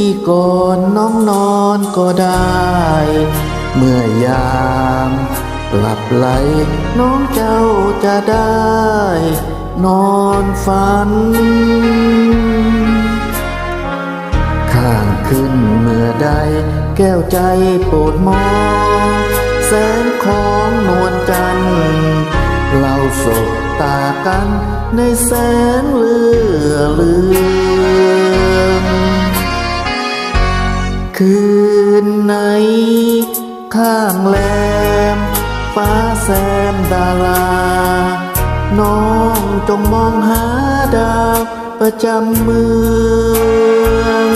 พี่ก่อนน้องนอนก็ได้ เมื่อยามหลับไหลน้องเจ้าจะได้ นอนฝัน ข้างขึ้นเมื่อใด แก้วใจโปรดมอง แสงของนวลจันทร์เราสบตากันในแสงเลือเลือง คืนไหน ข้างแรม ฟ้าแซมดารา น้องจงมองหาดาวประจำเมือง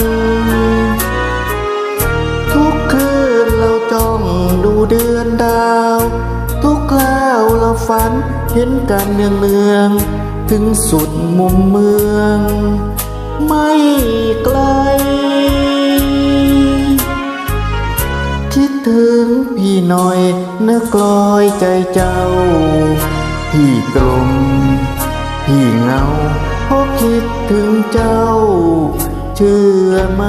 ทุกคืนเราจ้องดูเดือนดาว ทุกคราวเราฝันเห็นกันเนืองเนืองๆถึงสุดมุมเมือง ไม่ไกล ถึงพี่หน่อยนะกลอยใจเจ้า พี่ตรงพี่เงาเพราะคิดถึงเจ้า เชื่อไหม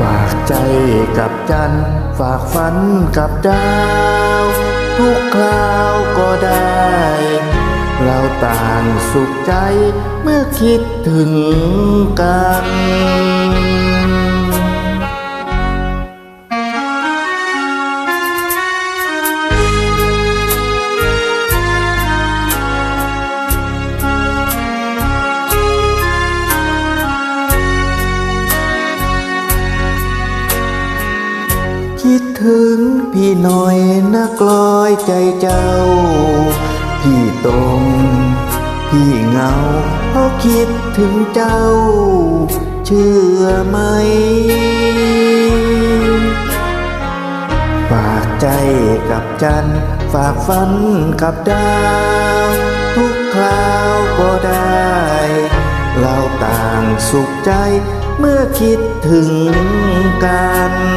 ฝากใจกับจันฝากฝันกับดาว ทุกคราวก็ได้ เราต่างสุขใจเมื่อคิดถึงกัน ถึงพี่หน่อยนะกลอยใจเจ้า พี่ตรงพี่เงาเพราะคิดถึงเจ้า เชื่อไหมฝากใจกับจันฝากฝันกับดาวทุกคราวก็ได้ เราต่างสุขใจเมื่อคิดถึงกัน